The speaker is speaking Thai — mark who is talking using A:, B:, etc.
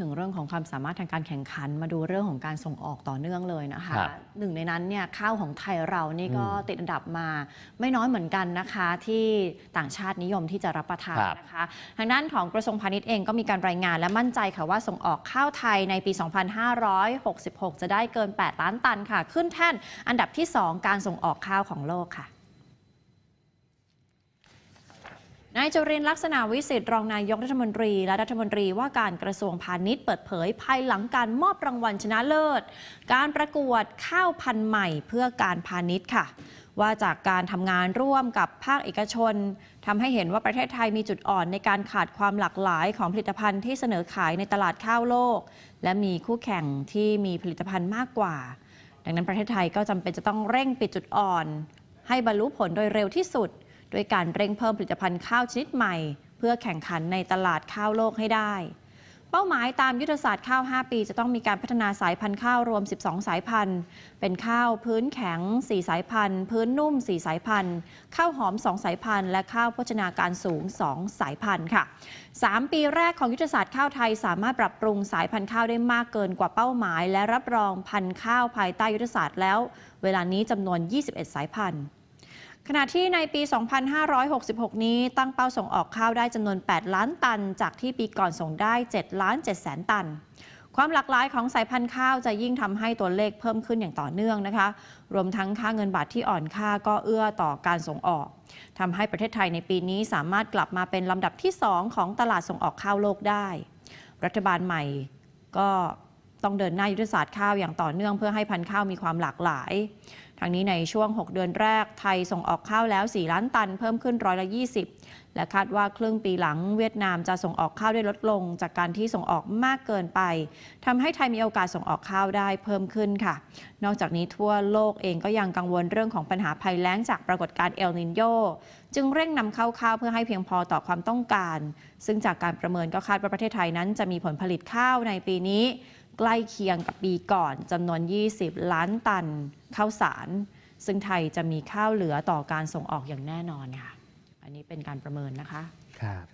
A: ถึงเรื่องของความสามารถทางการแข่งขันมาดูเรื่องของการส่งออกต่อเนื่องเลยนะคะ
B: ครับ
A: หนึ่งในนั้นเนี่ยข้าวของไทยเรานี่ก็
B: อืม
A: ติดอันดับมาไม่น้อยเหมือนกันนะคะ ที่ต่างชาตินิยมที่จะรับประทาน
B: ครับ
A: นะคะทางด้านของกระทรวงพาณิชย์เองก็มีการรายงานและมั่นใจค่ะว่าส่งออกข้าวไทยในปี 2566 จะได้เกิน 8 ล้านตันค่ะ ขึ้นแท่นอันดับที่ 2 การส่งออกข้าวของโลกค่ะ นายจุรินทร์ลักษณะวิสิทธิ์รองนายกรัฐมนตรี และรัฐมนตรีว่าการกระทรวงพาณิชย์เปิดเผยภายหลังการมอบรางวัลชนะเลิศ การประกวดข้าวพันธุ์ใหม่เพื่อการพาณิชย์ค่ะว่าจากการทำงานร่วมกับภาคเอกชนทำให้เห็นว่าประเทศไทยมีจุดอ่อนในการขาดความหลากหลายของผลิตภัณฑ์ที่เสนอขายในตลาดข้าวโลก และมีคู่แข่งที่มีผลิตภัณฑ์มากกว่า ดังนั้นประเทศไทยก็จำเป็นจะต้องเร่งปิดจุดอ่อน ให้บรรลุผลโดยเร็วที่สุด โดยการเร่งเพิ่มผลิตภัณฑ์ข้าวชนิดใหม่ เพื่อแข่งขันในตลาดข้าวโลกให้ได้ เป้าหมายตามยุทธศาสตร์ข้าว 5 ปี จะต้องมีการพัฒนาสายพันธุ์ข้าวรวม 12 สายพันธุ์ เป็นข้าวพื้นแข็ง 4 สายพันธุ์ พื้นนุ่ม 4 สายพันธุ์ ข้าวหอม 2 สายพันธุ์ และข้าวโภชนาการสูง 2 สายพันธุ์ค่ะ 3 ปีแรกของยุทธศาสตร์ข้าวไทย สามารถปรับปรุงสายพันธุ์ข้าวได้มากเกินกว่าเป้าหมาย และรับรองพันธุ์ข้าวภายใต้ยุทธศาสตร์แล้ว เวลานี้จำนวน 21 สายพันธุ์ ขณะที่ในปี 2566 นี้ตั้งเป้าส่งออกข้าวได้จำนวน 8 ล้านตัน จากที่ปีก่อนส่งได้ 7 ล้าน7แสนตัน ความหลากหลายของสายพันธุ์ข้าวจะยิ่งทำให้ตัวเลขเพิ่มขึ้นอย่างต่อเนื่องนะคะ รวมทั้งค่าเงินบาทที่อ่อนค่าก็เอื้อต่อการส่งออกทำให้ประเทศไทยในปีนี้สามารถกลับมาเป็นลำดับที่ 2 ของตลาดส่งออกข้าวโลกได้ รัฐบาลใหม่ก็ ต้องเดินหน้ายุทธศาสตร์ข้าวอย่างต่อเนื่องเพื่อให้พันธุ์ข้าวมีความหลากหลายทางนี้ในช่วง 6 เดือนแรก ไทยส่งออกข้าวแล้ว 4 ล้านตัน เพิ่มขึ้นร้อยละ20 และคาดว่าครึ่งปีหลังเวียดนามจะส่งออกข้าวได้ลดลง จากการที่ส่งออกมากเกินไปทำให้ไทยมีโอกาสส่งออกข้าวได้เพิ่มขึ้นค่ะ นอกจากนี้ทั่วโลกเองก็ยังกังวลเรื่องของปัญหาภัยแล้งจากปรากฏการณ์เอลนินโยจึงเร่งนำเข้าข้าวเพื่อให้เพียงพอต่อความต้องการ ซึ่งจากการประเมินก็คาดว่าประเทศไทยนั้นจะมีผลผลิตข้าวในปีนี้ ใกล้เคียงกับปีก่อนจำนวน 20 ล้านตันข้าวสาร ซึ่งไทยจะมีข้าวเหลือต่อการส่งออกอย่างแน่นอนค่ะ อันนี้เป็นการประเมินนะคะ
B: ครับ